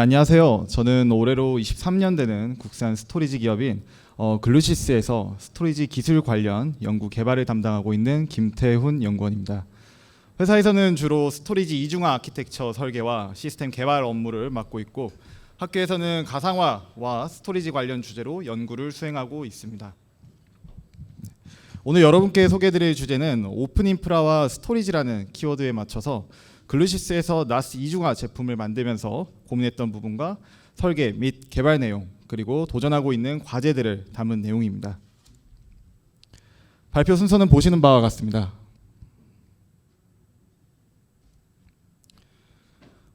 안녕하세요. 저는 올해로 23년 되는 국산 스토리지 기업인 어, 글루시스에서 스토리지 기술 관련 연구 개발을 담당하고 있는 김태훈 연구원입니다. 회사에서는 주로 스토리지 이중화 아키텍처 설계와 시스템 개발 업무를 맡고 있고 학교에서는 가상화와 스토리지 관련 주제로 연구를 수행하고 있습니다. 오늘 여러분께 소개해드릴 주제는 오픈 인프라와 스토리지라는 키워드에 맞춰서 글루시스에서 나스 이중화 제품을 만들면서 고민했던 부분과 설계 및 개발 내용 그리고 도전하고 있는 과제들을 담은 내용입니다. 발표 순서는 보시는 바와 같습니다.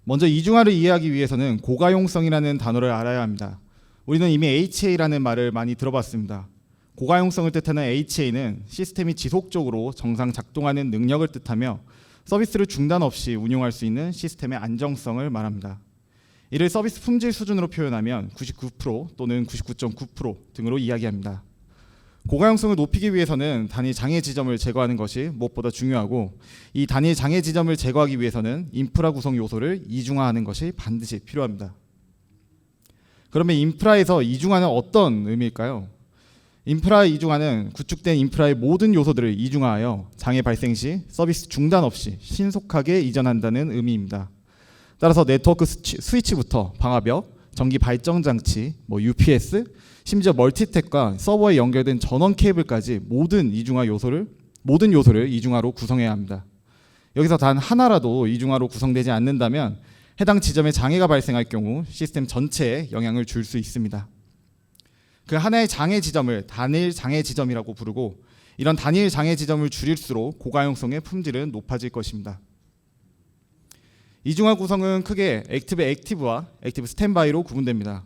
먼저 이중화를 이해하기 위해서는 고가용성이라는 단어를 알아야 합니다. 우리는 이미 HA라는 말을 많이 들어봤습니다. 고가용성을 뜻하는 HA는 시스템이 지속적으로 정상 작동하는 능력을 뜻하며 서비스를 중단 없이 운용할 수 있는 시스템의 안정성을 말합니다. 이를 서비스 품질 수준으로 표현하면 99% 또는 99.9% 등으로 이야기합니다. 고가용성을 높이기 위해서는 단위 장애 지점을 제거하는 것이 무엇보다 중요하고 이 단위 장애 지점을 제거하기 위해서는 인프라 구성 요소를 이중화하는 것이 반드시 필요합니다. 그러면 인프라에서 이중화는 어떤 의미일까요? 인프라 이중화는 구축된 인프라의 모든 요소들을 이중화하여 장애 발생 시 서비스 중단 없이 신속하게 이전한다는 의미입니다. 따라서 네트워크 스위치- 스위치부터 방화벽, 전기 발정 장치, 뭐 UPS, 심지어 멀티탭과 서버에 연결된 전원 케이블까지 모든 이중화 요소를 모든 요소를 이중화로 구성해야 합니다. 여기서 단 하나라도 이중화로 구성되지 않는다면 해당 지점에 장애가 발생할 경우 시스템 전체에 영향을 줄 수 있습니다. 그 하나의 장애 지점을 단일 장애 지점이라고 부르고 이런 단일 장애 지점을 줄일수록 고가용성의 품질은 높아질 것입니다. 이중화 구성은 크게 액티브 액티브와 액티브 스탠바이로 구분됩니다.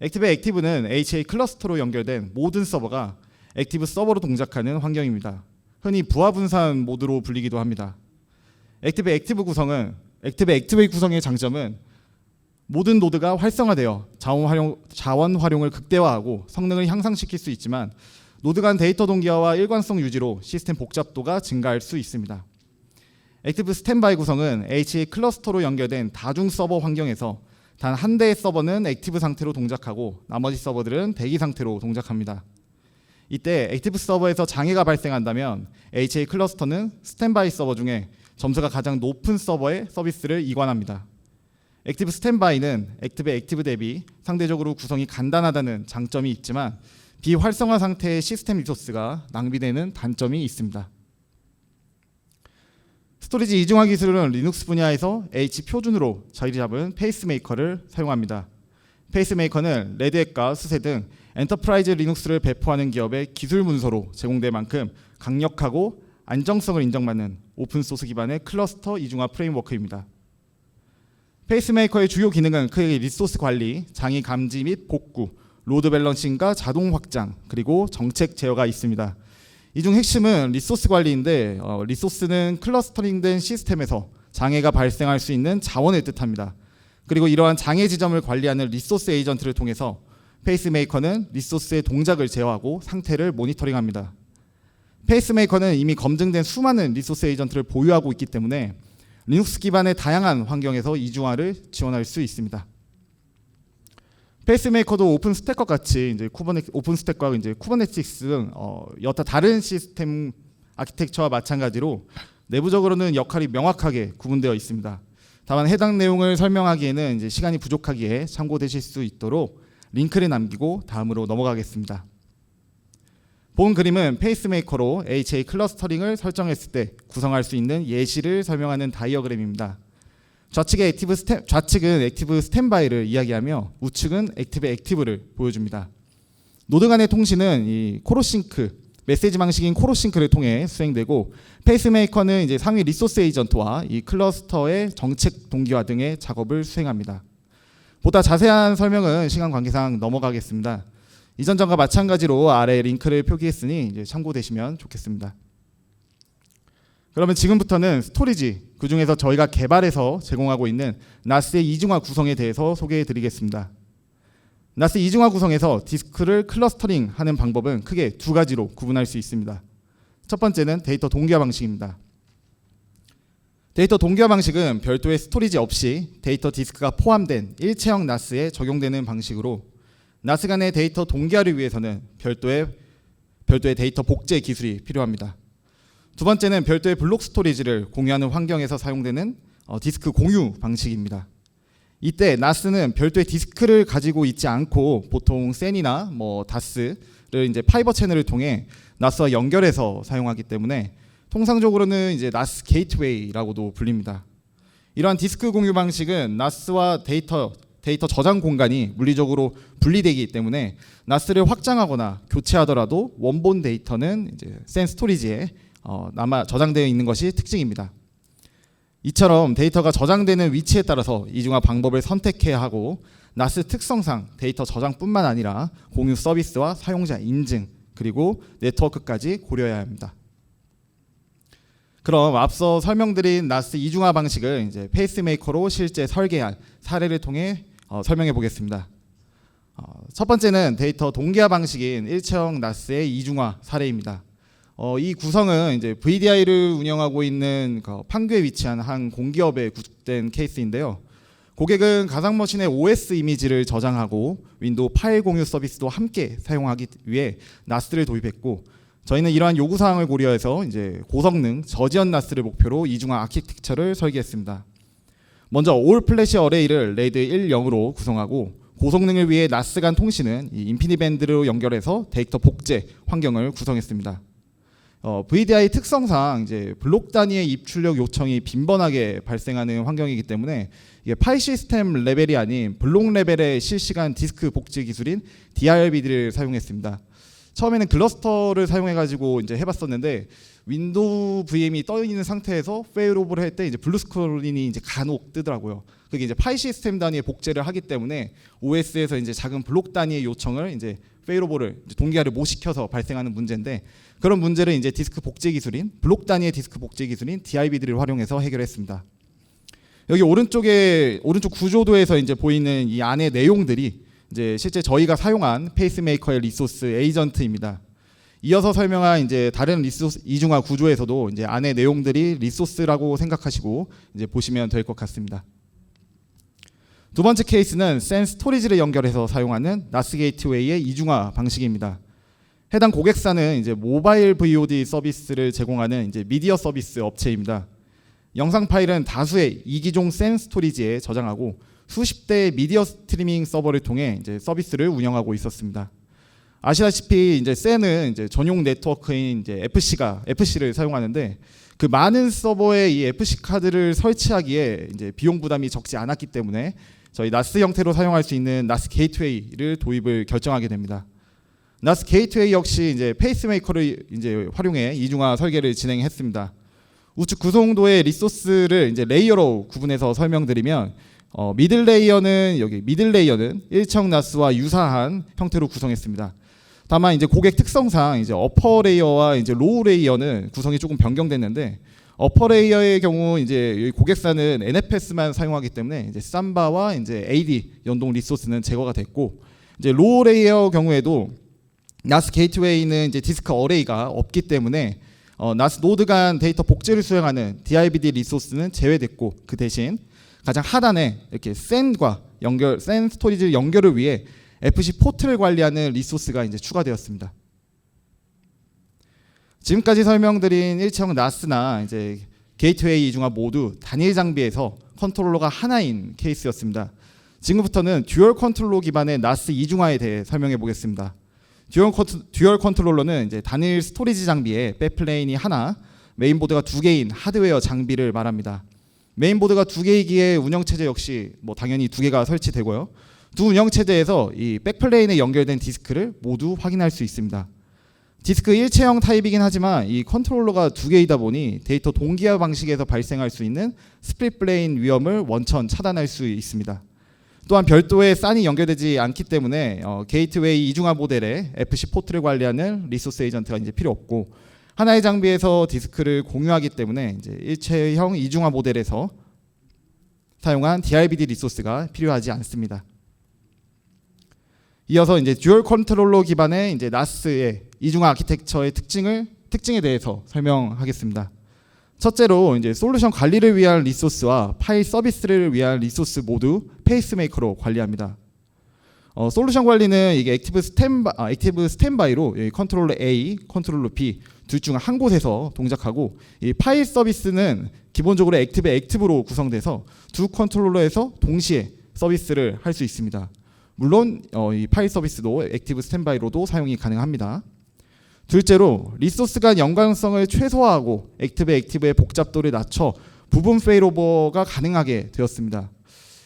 액티브 액티브는 HA 클러스터로 연결된 모든 서버가 액티브 서버로 동작하는 환경입니다. 흔히 부하 분산 모드로 불리기도 합니다. 액티브 액티브 구성은 액티브 액티브의 구성의 장점은 모든 노드가 활성화되어 자원 활용 자원 활용을 극대화하고 성능을 향상시킬 수 있지만 노드 간 데이터 동기화와 일관성 유지로 시스템 복잡도가 증가할 수 있습니다. 액티브 스탠바이 구성은 HA 클러스터로 연결된 다중 서버 환경에서 단 한 대의 서버는 액티브 상태로 동작하고 나머지 서버들은 대기 상태로 동작합니다. 이때 액티브 서버에서 장애가 발생한다면 HA 클러스터는 스탠바이 서버 중에 점수가 가장 높은 서버에 서비스를 이관합니다. 액티브 스탠바이는 액티브 액티브 대비 상대적으로 구성이 간단하다는 장점이 있지만 비활성화 상태의 시스템 리소스가 낭비되는 단점이 있습니다. 스토리지 이중화 기술은 리눅스 분야에서 H 표준으로 자리 잡은 페이스메이커를 사용합니다. 페이스메이커는 레드햇과 수세 등 엔터프라이즈 리눅스를 배포하는 기업의 기술 문서로 제공될 만큼 강력하고 안정성을 인정받는 오픈 소스 기반의 클러스터 이중화 프레임워크입니다. 페이스메이커의 주요 기능은 크게 리소스 관리, 장애 감지 및 복구, 로드 밸런싱과 자동 확장, 그리고 정책 제어가 있습니다. 이 중 핵심은 리소스 관리인데 어, 리소스는 클러스터링된 시스템에서 장애가 발생할 수 있는 자원을 뜻합니다. 그리고 이러한 장애 지점을 관리하는 리소스 에이전트를 통해서 페이스메이커는 리소스의 동작을 제어하고 상태를 모니터링합니다. 페이스메이커는 이미 검증된 수많은 리소스 에이전트를 보유하고 있기 때문에 리눅스 기반의 다양한 환경에서 이중화를 지원할 수 있습니다. 페이스메이커도 오픈 스택과 같이 이제 쿠버네 오픈 스택과 이제 쿠버네티스 등 어, 여타 다른 시스템 아키텍처와 마찬가지로 내부적으로는 역할이 명확하게 구분되어 있습니다. 다만 해당 내용을 설명하기에는 이제 시간이 부족하기에 참고되실 수 있도록 링크를 남기고 다음으로 넘어가겠습니다. 본 그림은 페이스메이커로 HA 클러스터링을 설정했을 때 구성할 수 있는 예시를 설명하는 다이어그램입니다. 좌측의 액티브 스탠, 좌측은 액티브 스탠바이를 이야기하며 우측은 액티브 액티브를 보여줍니다. 노드 간의 통신은 이 코로싱크 메시지 방식인 코로싱크를 통해 수행되고 페이스메이커는 이제 상위 리소스 에이전트와 이 클러스터의 정책 동기화 등의 작업을 수행합니다. 보다 자세한 설명은 시간 관계상 넘어가겠습니다. 이전 전과 마찬가지로 아래 링크를 표기했으니 이제 참고되시면 좋겠습니다. 그러면 지금부터는 스토리지 그 중에서 저희가 개발해서 제공하고 있는 나스의 이중화 구성에 대해서 소개해 드리겠습니다. 나스 이중화 구성에서 디스크를 클러스터링 하는 방법은 크게 두 가지로 구분할 수 있습니다. 첫 번째는 데이터 동기화 방식입니다. 데이터 동기화 방식은 별도의 스토리지 없이 데이터 디스크가 포함된 일체형 NAS에 적용되는 방식으로 NAS 간의 데이터 동기화를 위해서는 별도의 별도의 데이터 복제 기술이 필요합니다. 두 번째는 별도의 블록 스토리지를 공유하는 환경에서 사용되는 어, 디스크 공유 방식입니다. 이때 NAS는 별도의 디스크를 가지고 있지 않고 보통 센이나 뭐 다스를 이제 파이버 채널을 통해 NAS와 연결해서 사용하기 때문에 통상적으로는 이제 NAS 게이트웨이라고도 불립니다. 이러한 디스크 공유 방식은 NAS와 데이터 데이터 저장 공간이 물리적으로 분리되기 때문에 NAS를 확장하거나 교체하더라도 원본 데이터는 이제 센 스토리지에 어, 남아 저장되어 있는 것이 특징입니다. 이처럼 데이터가 저장되는 위치에 따라서 이중화 방법을 선택해야 하고 NAS 특성상 데이터 저장뿐만 아니라 공유 서비스와 사용자 인증 그리고 네트워크까지 고려해야 합니다. 그럼 앞서 설명드린 NAS 이중화 방식을 이제 페이스메이커로 실제 설계한 사례를 통해 어, 설명해 보겠습니다. 어, 첫 번째는 데이터 동기화 방식인 일체형 NAS의 이중화 사례입니다. 어, 이 구성은 이제 VDI를 운영하고 있는 그 판교에 위치한 한 공기업에 구축된 케이스인데요. 고객은 가상 머신의 OS 이미지를 저장하고 윈도우 파일 공유 서비스도 함께 사용하기 위해 NAS를 도입했고 저희는 이러한 요구 사항을 고려해서 이제 고성능 저지연 NAS를 목표로 이중화 아키텍처를 설계했습니다. 먼저 올 플래시 어레이를 레이드 1.0으로 구성하고 고성능을 위해 NAS 간 통신은 이 인피니밴드로 연결해서 데이터 복제 환경을 구성했습니다. 어, VDI 특성상 이제 블록 단위의 입출력 요청이 빈번하게 발생하는 환경이기 때문에 이게 파일 시스템 레벨이 아닌 블록 레벨의 실시간 디스크 복제 기술인 DRBD를 사용했습니다. 처음에는 클러스터를 사용해 가지고 이제 해봤었는데 윈도우 VM이 떠 있는 상태에서 페일오버를 할 때 이제 블루 스크린이 이제 간혹 뜨더라고요. 그게 이제 파일 시스템 단위의 복제를 하기 때문에 OS에서 이제 작은 블록 단위의 요청을 이제 이제 동기화를 못 시켜서 발생하는 문제인데 그런 문제를 이제 디스크 복제 기술인 블록 단위의 디스크 복제 기술인 DIBD를 활용해서 해결했습니다. 여기 오른쪽에 오른쪽 구조도에서 이제 보이는 이 안의 내용들이 이제 실제 저희가 사용한 페이스메이커의 리소스 에이전트입니다. 이어서 설명한 이제 다른 리소스 이중화 구조에서도 이제 안의 내용들이 리소스라고 생각하시고 이제 보시면 될 것 같습니다. 두 번째 케이스는 센 스토리지를 연결해서 사용하는 나스 게이트웨이의 이중화 방식입니다. 해당 고객사는 이제 모바일 VOD 서비스를 제공하는 이제 미디어 서비스 업체입니다. 영상 파일은 다수의 이기종 센 스토리지에 저장하고 수십 대의 미디어 스트리밍 서버를 통해 이제 서비스를 운영하고 있었습니다. 아시다시피 이제 센은 이제 전용 네트워크인 이제 FC가 FC를 사용하는데 그 많은 서버에 이 FC 카드를 설치하기에 이제 비용 부담이 적지 않았기 때문에 저희 나스 형태로 사용할 수 있는 나스 게이트웨이를 도입을 결정하게 됩니다. 나스 게이트웨이 역시 이제 페이스메이커를 이제 활용해 이중화 설계를 진행했습니다. 우측 구성도의 리소스를 이제 레이어로 구분해서 설명드리면 어, 미들 레이어는 여기 미들 레이어는 일청 나스와 유사한 형태로 구성했습니다. 다만 이제 고객 특성상 이제 어퍼 레이어와 이제 로우 레이어는 구성이 조금 변경됐는데 어퍼 레이어의 경우 이제 고객사는 NFS만 사용하기 때문에 이제 삼바와 이제 AD 연동 리소스는 제거가 됐고 이제 로우 레이어 경우에도 나스 게이트웨이는 이제 디스크 어레이가 없기 때문에 어, 나스 노드 간 데이터 복제를 수행하는 DIBD 리소스는 제외됐고 그 대신 가장 하단에 이렇게 센과 연결 센 스토리지 연결을 위해 FC 포트를 관리하는 리소스가 이제 추가되었습니다. 지금까지 설명드린 일체형 나스나 이제 게이트웨이 이중화 모두 단일 장비에서 컨트롤러가 하나인 케이스였습니다. 지금부터는 듀얼 컨트롤러 기반의 나스 이중화에 대해 설명해 보겠습니다. 듀얼, 듀얼 컨트롤러는 이제 단일 스토리지 장비에 백플레인이 하나, 메인보드가 두 개인 하드웨어 장비를 말합니다. 메인보드가 두 개이기에 운영 체제 역시 뭐 당연히 두 개가 설치되고요. 두 운영 체제에서 이 백플레인에 연결된 디스크를 모두 확인할 수 있습니다. 디스크 일체형 타입이긴 하지만 이 컨트롤러가 두 개이다 보니 데이터 동기화 방식에서 발생할 수 있는 스플릿 플레인 위험을 원천 차단할 수 있습니다. 또한 별도의 싼이 연결되지 않기 때문에 어, 게이트웨이 이중화 모델의 FC 포트를 관리하는 리소스 에이전트가 이제 필요 없고 하나의 장비에서 디스크를 공유하기 때문에 이제 일체형 이중화 모델에서 사용한 DRBD 리소스가 필요하지 않습니다. 이어서 이제 듀얼 컨트롤러 기반의 이제 나스의 이중화 아키텍처의 특징을 특징에 대해서 설명하겠습니다. 첫째로 이제 솔루션 관리를 위한 리소스와 파일 서비스를 위한 리소스 모두 페이스메이커로 관리합니다. 어, 솔루션 관리는 이게 액티브 스탠바 아, 액티브 스탠바이로 이 컨트롤러 A, 컨트롤러 B 둘 중 한 곳에서 동작하고 이 파일 서비스는 기본적으로 액티브 액티브로 구성돼서 두 컨트롤러에서 동시에 서비스를 할 수 있습니다. 물론 어, 이 파일 서비스도 액티브 스탠바이로도 사용이 가능합니다. 둘째로 리소스 간 연관성을 최소화하고 액티브 액티브의 복잡도를 낮춰 부분 페일오버가 가능하게 되었습니다.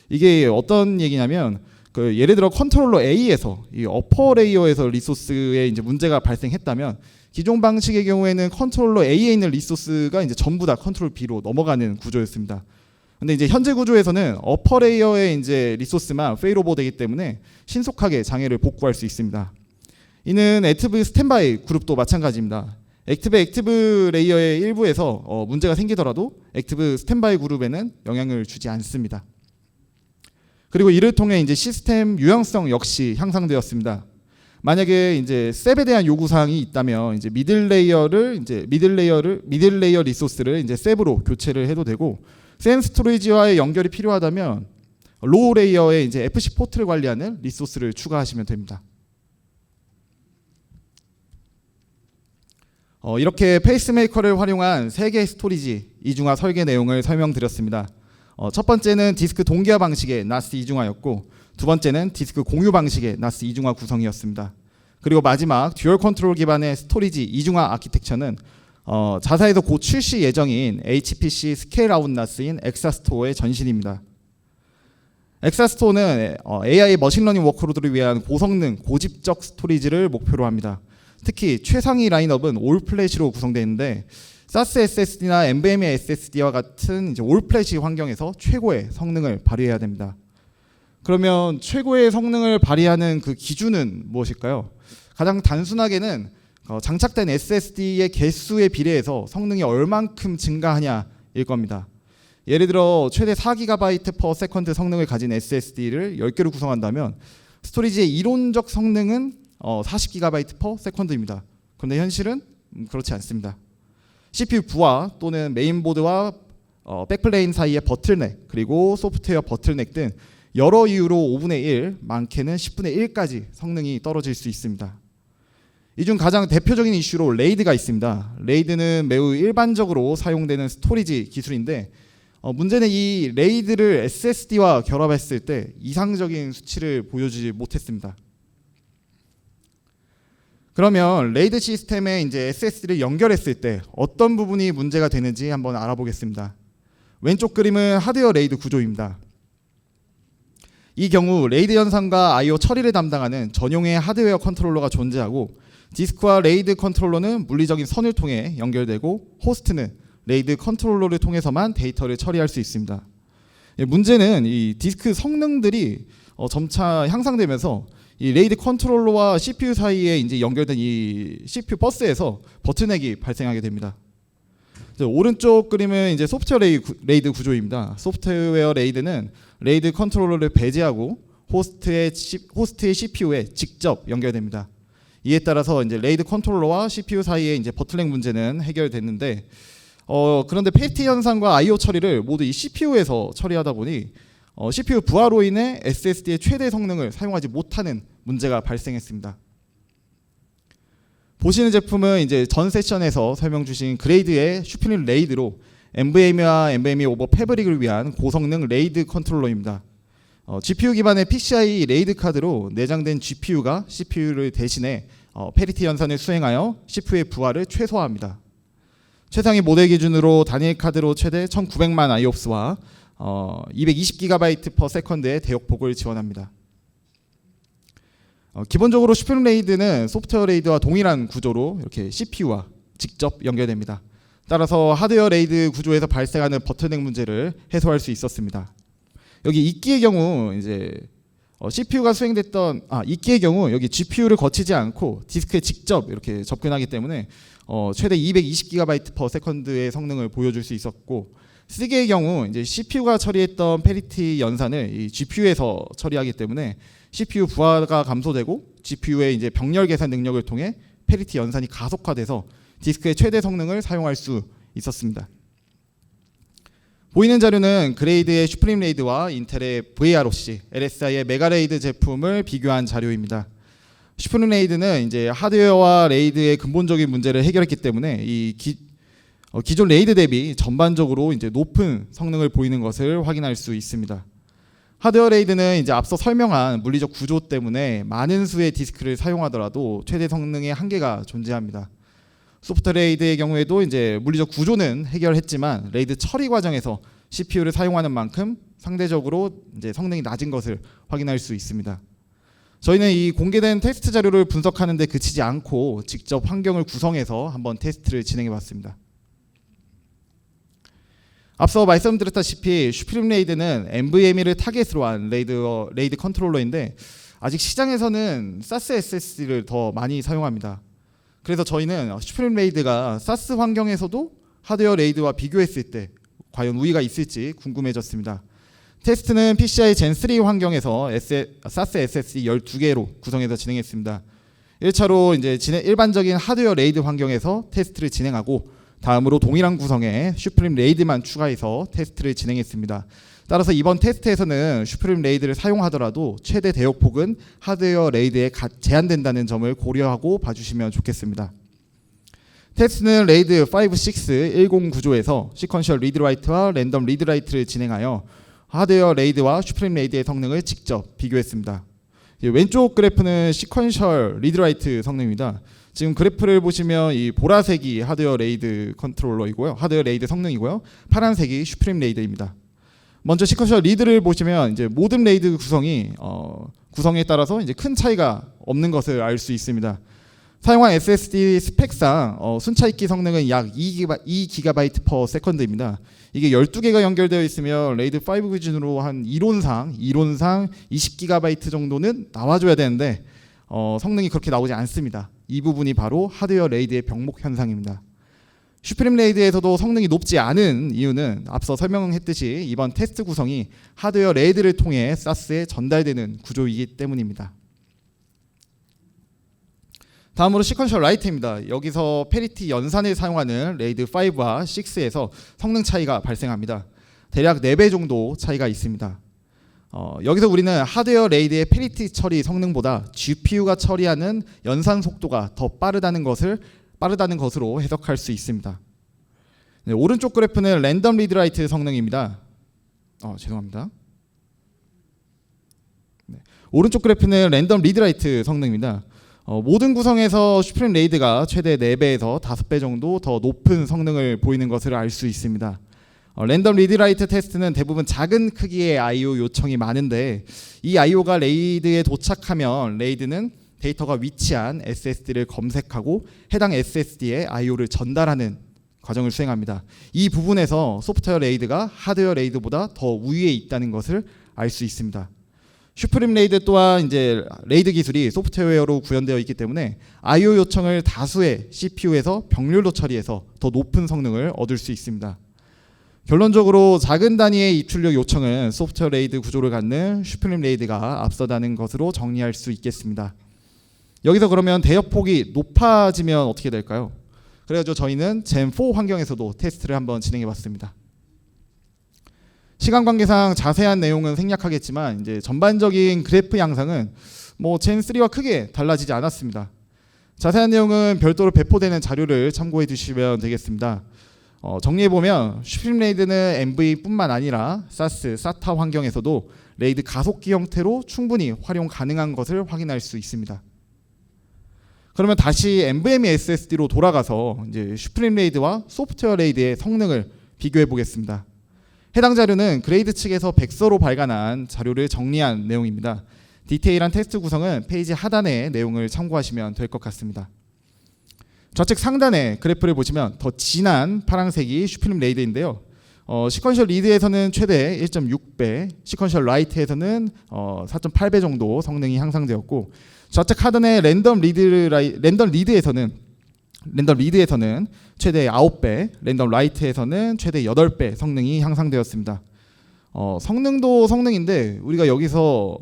이게 어떤 얘기냐면 그 예를 들어 컨트롤러 A에서 이 어퍼 레이어에서 리소스에 이제 문제가 발생했다면 기존 방식의 경우에는 컨트롤러 A에 있는 리소스가 이제 전부 다 컨트롤 B로 넘어가는 구조였습니다. 근데 이제 현재 구조에서는 어퍼 레이어의 이제 리소스만 페일오버 되기 때문에 신속하게 장애를 복구할 수 있습니다. 이는 액티브 스탠바이 그룹도 마찬가지입니다. 액티브 액티브 레이어의 일부에서 어, 문제가 생기더라도 액티브 스탠바이 그룹에는 영향을 주지 않습니다. 그리고 이를 통해 이제 시스템 유형성 역시 향상되었습니다. 만약에 이제 셉에 대한 요구 사항이 있다면 이제 미들 레이어를 이제 미들 레이어를 미들 레이어 리소스를 이제 셉으로 교체를 해도 되고 센 스토리지와의 연결이 필요하다면 로우 레이어에 이제 FC 포트를 관리하는 리소스를 추가하시면 됩니다. 어, 이렇게 페이스메이커를 활용한 세 개의 스토리지 이중화 설계 내용을 설명드렸습니다. 어, 첫 번째는 디스크 동기화 방식의 NAS 이중화였고 두 번째는 디스크 공유 방식의 NAS 이중화 구성이었습니다. 그리고 마지막 듀얼 컨트롤 기반의 스토리지 이중화 아키텍처는 어, 자사에서 곧 출시 예정인 HPC 스케일 아웃 NAS인 엑사스토어의 전신입니다. 엑사스토어는 어, AI 머신러닝 워크로드를 위한 고성능 고집적 스토리지를 목표로 합니다. 특히 최상위 라인업은 올 플래시로 구성되어 있는데 사스 SSD나 NVMe SSD와 같은 이제 올 플래시 환경에서 최고의 성능을 발휘해야 됩니다. 그러면 최고의 성능을 발휘하는 그 기준은 무엇일까요? 가장 단순하게는 어, 장착된 SSD의 개수에 비례해서 성능이 얼만큼 증가하냐일 겁니다. 예를 들어 최대 4GB per second 성능을 가진 SSD를 10개로 구성한다면 스토리지의 이론적 성능은 어, 40GB per second입니다. 그런데 현실은 음, 그렇지 않습니다. CPU 부하 또는 메인보드와 어, 백플레인 사이의 버틀넥 그리고 소프트웨어 버틀넥 등 여러 이유로 5분의 1, 많게는 10분의 1까지 성능이 떨어질 수 있습니다. 이 중 가장 대표적인 이슈로 레이드가 있습니다. 레이드는 매우 일반적으로 사용되는 스토리지 기술인데 어, 문제는 이 레이드를 SSD와 결합했을 때 이상적인 수치를 보여주지 못했습니다. 그러면 레이드 시스템에 이제 SSD를 연결했을 때 어떤 부분이 문제가 되는지 한번 알아보겠습니다. 왼쪽 그림은 하드웨어 레이드 구조입니다. 이 경우 레이드 현상과 I/O 처리를 담당하는 전용의 하드웨어 컨트롤러가 존재하고 디스크와 레이드 컨트롤러는 물리적인 선을 통해 연결되고 호스트는 레이드 컨트롤러를 통해서만 데이터를 처리할 수 있습니다. 예, 문제는 이 디스크 성능들이 어, 점차 향상되면서 이 레이드 컨트롤러와 CPU 사이에 이제 연결된 이 CPU 버스에서 버튼액이 발생하게 됩니다. 오른쪽 그림은 이제 소프트웨어 레이드 구조입니다. 소프트웨어 레이드는 레이드 컨트롤러를 배제하고 호스트의 호스트의 CPU에 직접 연결됩니다. 이에 따라서 이제 레이드 컨트롤러와 CPU 사이에 이제 버틀넥 문제는 해결됐는데 어, 그런데 페이티 현상과 I/O 처리를 모두 이 CPU에서 처리하다 보니 어, CPU 부하로 인해 SSD의 최대 성능을 사용하지 못하는 문제가 발생했습니다. 보시는 제품은 이제 전 세션에서 설명 주신 그레이드의 슈프림 레이드로 NVMe와 NVMe 오버 패브릭을 위한 고성능 레이드 컨트롤러입니다. 어, GPU 기반의 PCI 레이드 카드로 내장된 GPU가 CPU를 대신해 어, 페리티 연산을 수행하여 CPU의 부하를 최소화합니다. 최상위 모델 기준으로 단일 카드로 최대 1900만 IOPS와 어, 220GB per second의 대역폭을 지원합니다. 어, 기본적으로 슈프림 레이드는 소프트웨어 레이드와 동일한 구조로 이렇게 CPU와 직접 연결됩니다. 따라서 하드웨어 레이드 구조에서 발생하는 버튼넥 문제를 해소할 수 있었습니다. 여기 이끼의 경우 이제 어, CPU가 수행됐던 아 이끼의 경우 여기 GPU를 거치지 않고 디스크에 직접 이렇게 접근하기 때문에 어, 최대 220GB per second의 성능을 보여줄 수 있었고 쓰기의 경우 이제 CPU가 처리했던 페리티 연산을 이 GPU에서 처리하기 때문에 CPU 부하가 감소되고 GPU의 이제 병렬 계산 능력을 통해 페리티 연산이 가속화돼서 디스크의 최대 성능을 사용할 수 있었습니다. 보이는 자료는 그레이드의 슈프림 레이드와 인텔의 VROC, LSI의 메가레이드 제품을 비교한 자료입니다. 슈프림 레이드는 이제 하드웨어와 레이드의 근본적인 문제를 해결했기 때문에 이 기, 어, 기존 레이드 대비 전반적으로 이제 높은 성능을 보이는 것을 확인할 수 있습니다. 하드웨어 레이드는 이제 앞서 설명한 물리적 구조 때문에 많은 수의 디스크를 사용하더라도 최대 성능의 한계가 존재합니다. 소프트 레이드의 경우에도 이제 물리적 구조는 해결했지만 레이드 처리 과정에서 CPU를 사용하는 만큼 상대적으로 이제 성능이 낮은 것을 확인할 수 있습니다. 저희는 이 공개된 테스트 자료를 분석하는 데 그치지 않고 직접 환경을 구성해서 한번 테스트를 진행해 봤습니다. 앞서 말씀드렸다시피 슈프림 레이드는 NVMe를 타겟으로 한 레이드 레이드 컨트롤러인데 아직 시장에서는 SAS SSD를 더 많이 사용합니다. 그래서 저희는 슈프림 레이드가 SAS 환경에서도 하드웨어 레이드와 비교했을 때 과연 우위가 있을지 궁금해졌습니다. 테스트는 PCI Gen3 환경에서 SAS SSD 12개로 구성해서 진행했습니다. 1차로 이제 일반적인 하드웨어 레이드 환경에서 테스트를 진행하고 다음으로 동일한 구성의 슈프림 레이드만 추가해서 테스트를 진행했습니다. 따라서 이번 테스트에서는 슈프림 레이드를 사용하더라도 최대 대역폭은 하드웨어 레이드에 가- 제한된다는 점을 고려하고 봐주시면 좋겠습니다. 테스트는 레이드 5, 6, 10 구조에서 시퀀셜 리드라이트와 랜덤 리드라이트를 진행하여 하드웨어 레이드와 슈프림 레이드의 성능을 직접 비교했습니다. 이 왼쪽 그래프는 시퀀셜 리드라이트 성능입니다. 지금 그래프를 보시면 이 보라색이 하드웨어 레이드 컨트롤러이고요. 하드웨어 레이드 성능이고요. 파란색이 슈프림 레이드입니다. 먼저 시퀀셜 리드를 보시면 이제 모든 레이드 구성이 어, 구성에 따라서 이제 큰 차이가 없는 것을 알 수 있습니다. 사용한 SSD 스펙상 어, 순차 읽기 성능은 약 2GB, 2GB per second입니다. 이게 12개가 연결되어 있으면 레이드 5 기준으로 한 이론상 이론상 20GB 정도는 나와줘야 되는데 어, 성능이 그렇게 나오지 않습니다. 이 부분이 바로 하드웨어 레이드의 병목 현상입니다. 슈프림 레이드에서도 성능이 높지 않은 이유는 앞서 설명했듯이 이번 테스트 구성이 하드웨어 레이드를 통해 SAS에 전달되는 구조이기 때문입니다. 다음으로 시퀀셜 라이트입니다. 여기서 페리티 연산을 사용하는 레이드 5와 6에서 성능 차이가 발생합니다. 대략 4배 정도 차이가 있습니다. 어, 여기서 우리는 하드웨어 레이드의 페리티 처리 성능보다 GPU가 처리하는 연산 속도가 더 빠르다는 것을 빠르다는 것으로 해석할 수 있습니다. 네, 오른쪽 그래프는 랜덤 리드라이트 성능입니다. 어, 죄송합니다. 네, 오른쪽 그래프는 랜덤 리드라이트 성능입니다. 어, 모든 구성에서 슈프림 레이드가 최대 4배에서 5배 정도 더 높은 성능을 보이는 것을 알 수 있습니다. 어, 랜덤 리드라이트 테스트는 대부분 작은 크기의 I/O 요청이 많은데 이 I/O가 레이드에 도착하면 레이드는 데이터가 위치한 SSD를 검색하고 해당 SSD에 I/O를 전달하는 과정을 수행합니다. 이 부분에서 소프트웨어 레이드가 하드웨어 레이드보다 더 우위에 있다는 것을 알 수 있습니다. 슈프림 레이드 또한 이제 레이드 기술이 소프트웨어로 구현되어 있기 때문에 I/O 요청을 다수의 CPU에서 병렬로 처리해서 더 높은 성능을 얻을 수 있습니다. 결론적으로 작은 단위의 입출력 요청은 소프트웨어 레이드 구조를 갖는 슈프림 레이드가 앞서다는 것으로 정리할 수 있겠습니다. 여기서 그러면 대역폭이 높아지면 어떻게 될까요? 그래가지고 저희는 젠4 환경에서도 테스트를 한번 진행해 봤습니다. 시간 관계상 자세한 내용은 생략하겠지만 이제 전반적인 그래프 양상은 뭐 젠3와 크게 달라지지 않았습니다. 자세한 내용은 별도로 배포되는 자료를 참고해 주시면 되겠습니다. 어, 정리해 보면 슈프림 레이드는 MV뿐만 아니라 SAS, SATA 환경에서도 레이드 가속기 형태로 충분히 활용 가능한 것을 확인할 수 있습니다. 그러면 다시 NVMe SSD로 돌아가서 이제 슈프림 레이드와 소프트웨어 레이드의 성능을 비교해 보겠습니다. 해당 자료는 그레이드 측에서 백서로 발간한 자료를 정리한 내용입니다. 디테일한 테스트 구성은 페이지 하단의 내용을 참고하시면 될 것 같습니다. 좌측 상단의 그래프를 보시면 더 진한 파란색이 슈프림 레이드인데요. 어, 시퀀셜 리드에서는 최대 1.6배, 시퀀셜 라이트에서는 어, 4.8배 정도 성능이 향상되었고 좌측 하단의 랜덤 리드 라이, 랜덤 리드에서는 랜덤 리드에서는 최대 9배, 랜덤 라이트에서는 최대 8배 성능이 향상되었습니다. 어, 성능도 성능인데 우리가 여기서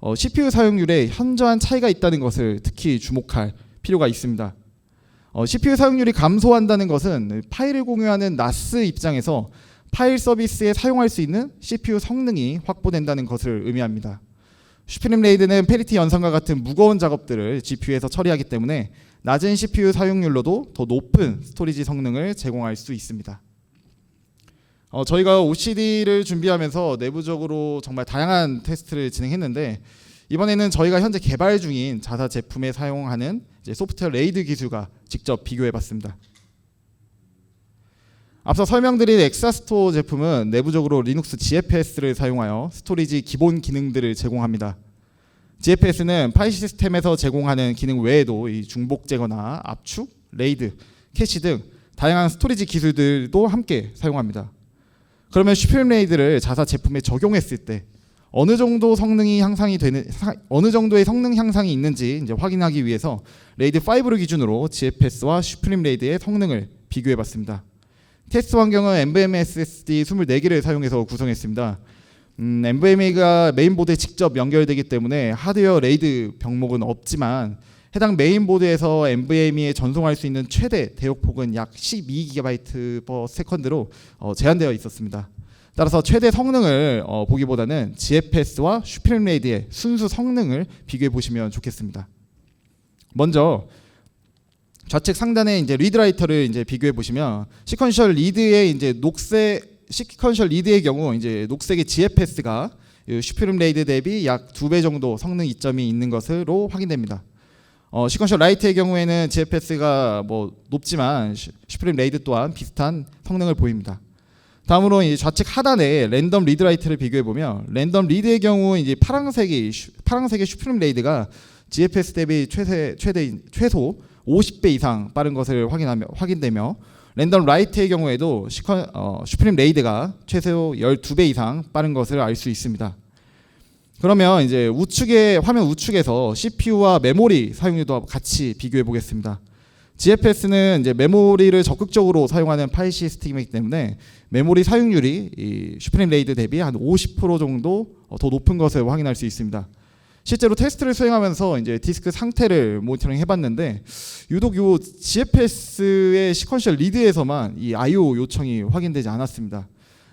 어, CPU 사용률에 현저한 차이가 있다는 것을 특히 주목할 필요가 있습니다. 어, CPU 사용률이 감소한다는 것은 파일을 공유하는 NAS 입장에서 파일 서비스에 사용할 수 있는 CPU 성능이 확보된다는 것을 의미합니다. 슈프림 레이드는 페리티 연산과 같은 무거운 작업들을 GPU에서 처리하기 때문에 낮은 CPU 사용률로도 더 높은 스토리지 성능을 제공할 수 있습니다. 어, 저희가 OCD를 준비하면서 내부적으로 정말 다양한 테스트를 진행했는데 이번에는 저희가 현재 개발 중인 자사 제품에 사용하는 소프트웨어 레이드 기술과 직접 비교해봤습니다. 앞서 설명드린 엑사스토어 제품은 내부적으로 리눅스 GFS를 사용하여 스토리지 기본 기능들을 제공합니다. GFS는 파일 시스템에서 제공하는 기능 외에도 이 중복 제거나 압축, 레이드, 캐시 등 다양한 스토리지 기술들도 함께 사용합니다. 그러면 슈프림 레이드를 자사 제품에 적용했을 때 어느 정도 성능이 향상이 되는 사- 어느 정도의 성능 향상이 있는지 이제 확인하기 위해서 레이드 5를 기준으로 GFS와 슈프림 레이드의 성능을 비교해 봤습니다. 테스트 환경은 NVMe SSD 24개를 사용해서 구성했습니다. 음, NVMe가 메인보드에 직접 연결되기 때문에 하드웨어 레이드 병목은 없지만 해당 메인보드에서 NVMe에 전송할 수 있는 최대 대역폭은 약 12GB/s로 어, 제한되어 있었습니다. 따라서 최대 성능을 어, 보기보다는 GFS와 슈프림 레이드의 순수 성능을 비교해 보시면 좋겠습니다. 먼저 좌측 상단에 이제 리드라이터를 이제 비교해 보시면 시퀀셜 리드의 이제 녹색 시퀀셜 리드의 경우 이제 녹색의 GFS가 슈프림 레이드 대비 약 두 배 정도 성능 이점이 있는 것으로 확인됩니다. 어, 시퀀셜 라이트의 경우에는 GFS가 뭐 높지만 슈- 슈프림 레이드 또한 비슷한 성능을 보입니다. 다음으로 이 좌측 하단에 랜덤 리드 라이트를 비교해 보면 랜덤 리드의 경우 이제 파란색이 슈- 파란색의 슈프림 레이드가 GFS 대비 최대 최대 최소 50배 이상 빠른 것을 확인하며 확인되며 랜덤 라이트의 경우에도 시컨, 어, 슈프림 레이드가 최소 12배 이상 빠른 것을 알 수 있습니다. 그러면 이제 우측의 화면 우측에서 CPU와 메모리 사용률도 같이 비교해 보겠습니다. GFS는 이제 메모리를 적극적으로 사용하는 파일 시스템이기 때문에 메모리 사용률이 이 슈프림 레이드 대비 한 50% 정도 어, 더 높은 것을 확인할 수 있습니다. 실제로 테스트를 수행하면서 이제 디스크 상태를 모니터링 해봤는데 유독 요 GFS의 시퀀셜 리드에서만 이 I/O 요청이 확인되지 않았습니다.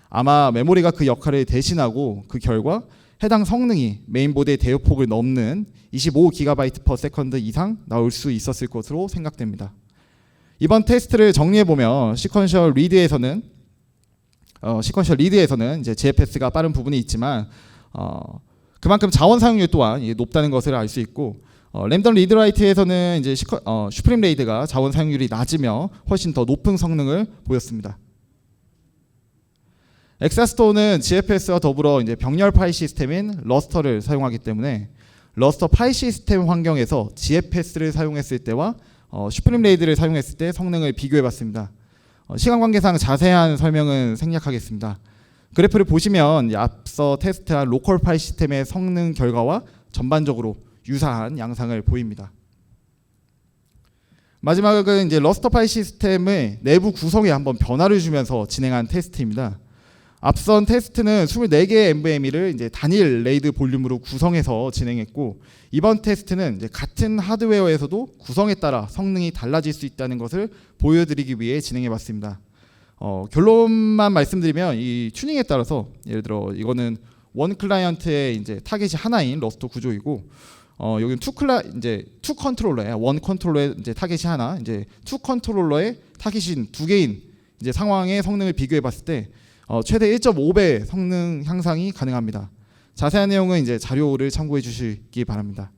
아마 메모리가 그 역할을 대신하고 그 결과 해당 성능이 메인보드의 대역폭을 넘는 25GB/s 이상 나올 수 있었을 것으로 생각됩니다. 이번 테스트를 정리해 보면 시퀀셜 리드에서는 어, 시퀀셜 리드에서는 이제 GFS가 빠른 부분이 있지만 어, 그만큼 자원 사용률 또한 높다는 것을 알 수 있고 어, 램덤 리드라이트에서는 이제 시커, 어, 슈프림 레이드가 자원 사용률이 낮으며 훨씬 더 높은 성능을 보였습니다. 엑사스토는 GFS와 더불어 이제 병렬 파일 시스템인 러스터를 사용하기 때문에 러스터 파일 시스템 환경에서 GFS를 사용했을 때와 어, 슈프림 레이드를 사용했을 때 성능을 비교해봤습니다. 어, 시간 관계상 자세한 설명은 생략하겠습니다. 그래프를 보시면 이 앞서 테스트한 로컬 파일 시스템의 성능 결과와 전반적으로 유사한 양상을 보입니다. 마지막은 이제 러스터 파일 시스템의 내부 구성에 한번 변화를 주면서 진행한 테스트입니다. 앞선 테스트는 24개의 NVMe를 이제 단일 레이드 볼륨으로 구성해서 진행했고 이번 테스트는 이제 같은 하드웨어에서도 구성에 따라 성능이 달라질 수 있다는 것을 보여드리기 위해 진행해 봤습니다. 어, 결론만 말씀드리면 이 튜닝에 따라서 예를 들어 이거는 원 클라이언트의 이제 타겟이 하나인 러스터 구조이고 어, 여기는 투 클라 이제 투 컨트롤러야 원 컨트롤러의 이제 타겟이 하나 이제 투 컨트롤러의 타겟인 두 개인 이제 상황의 성능을 비교해 봤을 때 어, 최대 1.5배 성능 향상이 가능합니다. 자세한 내용은 이제 자료를 참고해 주시기 바랍니다.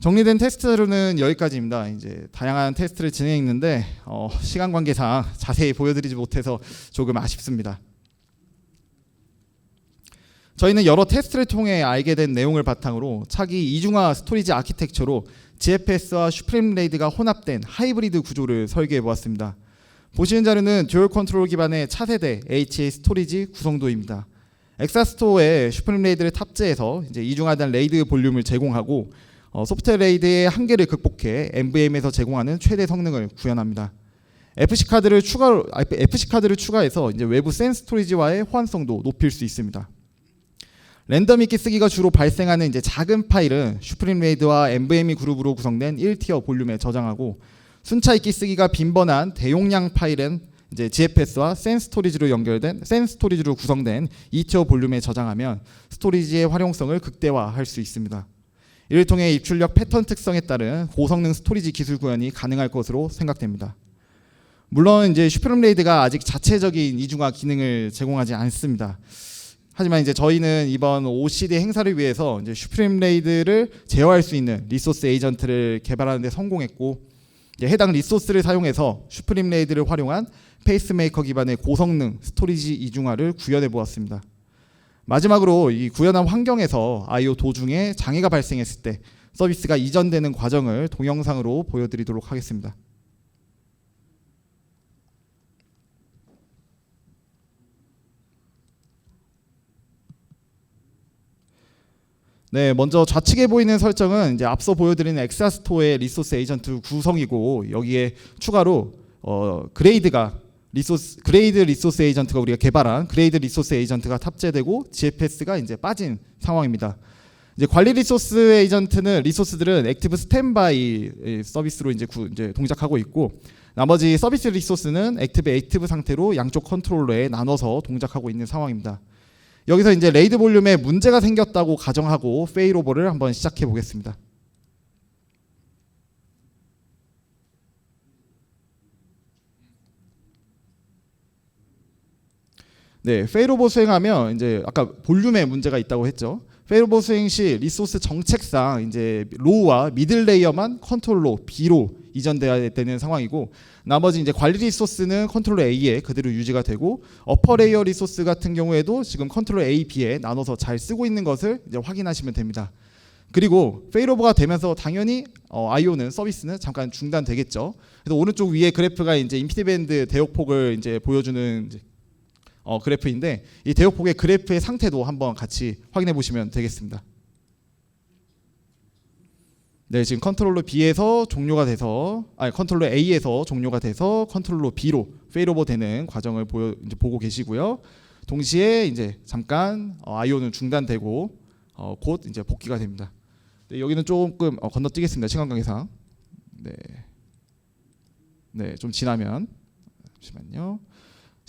정리된 테스트 자료는 여기까지입니다. 이제 다양한 테스트를 진행했는데 어, 시간 관계상 자세히 보여드리지 못해서 조금 아쉽습니다. 저희는 여러 테스트를 통해 알게 된 내용을 바탕으로 차기 이중화 스토리지 아키텍처로 GFS와 슈프림 레이드가 혼합된 하이브리드 구조를 설계해 보았습니다. 보시는 자료는 듀얼 컨트롤 기반의 차세대 HA 스토리지 구성도입니다. 엑사스토어에 슈프림 레이드를 탑재해서 이제 이중화된 레이드 볼륨을 제공하고 어, 소프트웨어 레이드의 한계를 극복해 NVM에서 제공하는 최대 성능을 구현합니다. FC 카드를 추가 FC 카드를 추가해서 이제 외부 센 스토리지와의 호환성도 높일 수 있습니다. 랜덤 읽기 쓰기가 주로 발생하는 이제 작은 파일은 슈프림 레이드와 NVMe 그룹으로 구성된 1티어 볼륨에 저장하고 순차 읽기 쓰기가 빈번한 대용량 파일은 이제 GFS와 센 스토리지로 연결된 센 스토리지로 구성된 2티어 볼륨에 저장하면 스토리지의 활용성을 극대화할 수 있습니다. 이를 통해 입출력 패턴 특성에 따른 고성능 스토리지 기술 구현이 가능할 것으로 생각됩니다. 물론 이제 슈프림 레이드가 아직 자체적인 이중화 기능을 제공하지 않습니다. 하지만 이제 저희는 이번 OCD 행사를 위해서 이제 슈프림 레이드를 제어할 수 있는 리소스 에이전트를 개발하는 데 성공했고 해당 리소스를 사용해서 슈프림 레이드를 활용한 페이스메이커 기반의 고성능 스토리지 이중화를 구현해 보았습니다. 마지막으로 이 구현한 환경에서 I/O 도중에 장애가 발생했을 때 서비스가 이전되는 과정을 동영상으로 보여드리도록 하겠습니다. 네, 먼저 좌측에 보이는 설정은 이제 앞서 보여드린 엑사스토어의 리소스 에이전트 구성이고 여기에 추가로 어, 그레이드가 리소스 그레이드 리소스 에이전트가 우리가 개발한 그레이드 리소스 에이전트가 탑재되고 GFS가 이제 빠진 상황입니다. 이제 관리 리소스 에이전트는 리소스들은 액티브 스탠바이 서비스로 이제, 구, 이제 동작하고 있고 나머지 서비스 리소스는 액티브 액티브 상태로 양쪽 컨트롤러에 나눠서 동작하고 있는 상황입니다. 여기서 이제 레이드 볼륨에 문제가 생겼다고 가정하고 페이로버를 한번 시작해 보겠습니다. 네, 페이로버 수행하면 이제 아까 볼륨에 문제가 있다고 했죠. 페이로버 수행 시 리소스 정책상 이제 로우와 미들 레이어만 컨트롤러 B로 이전돼야 되는 상황이고 나머지 이제 관리 리소스는 컨트롤러 A에 그대로 유지가 되고 어퍼 레이어 리소스 같은 경우에도 지금 컨트롤러 A, B에 나눠서 잘 쓰고 있는 것을 이제 확인하시면 됩니다. 그리고 페이로버가 되면서 당연히 어, IO는 서비스는 잠깐 중단되겠죠. 그래서 오른쪽 위에 그래프가 이제 인피니밴드 대역폭을 이제 보여주는 이제 어, 그래프인데 이 대역폭의 그래프의 상태도 한번 같이 확인해 보시면 되겠습니다. 네, 지금 컨트롤러 B에서 종료가 돼서 아니 컨트롤러 A에서 종료가 돼서 컨트롤러 B로 페일오버 되는 과정을 보여 이제 보고 계시고요. 동시에 이제 잠깐 어, IO는 중단되고 어, 곧 이제 복귀가 됩니다. 네, 여기는 조금 어, 건너뛰겠습니다. 시간 관계상. 네. 네, 좀 지나면 잠시만요.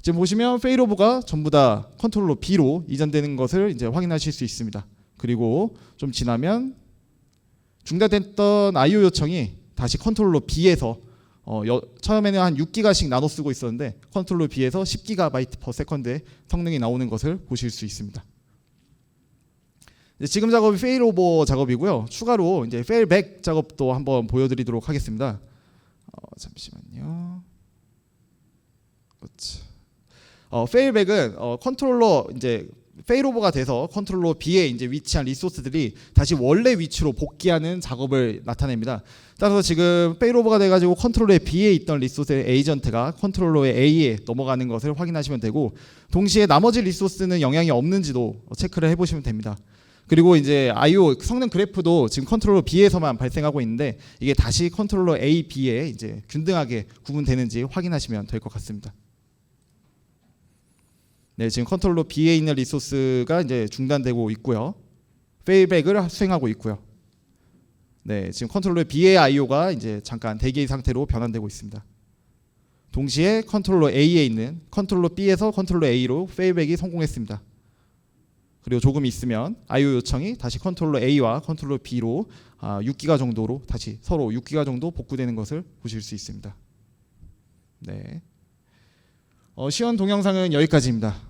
지금 보시면 페일오버가 전부 다 컨트롤러 B로 이전되는 것을 이제 확인하실 수 있습니다. 그리고 좀 지나면 중단됐던 IO 요청이 다시 컨트롤러 B에서 어, 여, 처음에는 한 6기가씩 나눠 쓰고 있었는데 컨트롤러 B에서 10기가 바이트 퍼 세컨드의 성능이 나오는 것을 보실 수 있습니다. 지금 작업이 페일오버 작업이고요. 추가로 이제 페일백 작업도 한번 보여드리도록 하겠습니다. 어, 잠시만요. 그렇죠. 어, 페일백은 어, 컨트롤러 이제 페일오버가 돼서 컨트롤러 B에 이제 위치한 리소스들이 다시 원래 위치로 복귀하는 작업을 나타냅니다. 따라서 지금 페일오버가 돼가지고 컨트롤러 B에 있던 리소스의 에이전트가 컨트롤러의 A에 넘어가는 것을 확인하시면 되고 동시에 나머지 리소스는 영향이 없는지도 체크를 해보시면 됩니다. 그리고 이제 I/O 성능 그래프도 지금 컨트롤러 B에서만 발생하고 있는데 이게 다시 컨트롤러 A, B에 이제 균등하게 구분되는지 확인하시면 될 것 같습니다. 네, 지금 컨트롤러 B에 있는 리소스가 이제 중단되고 있고요. 페일백을 수행하고 있고요. 네, 지금 컨트롤러 B의 I/O가 이제 잠깐 대기 상태로 변환되고 있습니다. 동시에 컨트롤러 A에 있는 컨트롤러 B에서 컨트롤러 A로 페일백이 성공했습니다. 그리고 조금 있으면 I/O 요청이 다시 컨트롤러 A와 컨트롤러 B로 아, 6기가 정도로 다시 서로 6기가 정도 복구되는 것을 보실 수 있습니다. 네. 어, 시연 동영상은 여기까지입니다.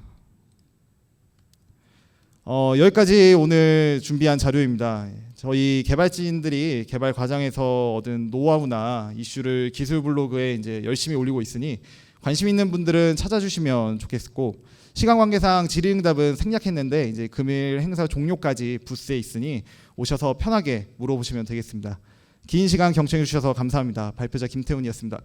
어, 여기까지 오늘 준비한 자료입니다. 저희 개발진들이 개발 과정에서 얻은 노하우나 이슈를 기술 블로그에 이제 열심히 올리고 있으니 관심 있는 분들은 찾아주시면 좋겠고 시간 관계상 질의응답은 생략했는데 이제 금일 행사 종료까지 부스에 있으니 오셔서 편하게 물어보시면 되겠습니다. 긴 시간 경청해 주셔서 감사합니다. 발표자 김태훈이었습니다.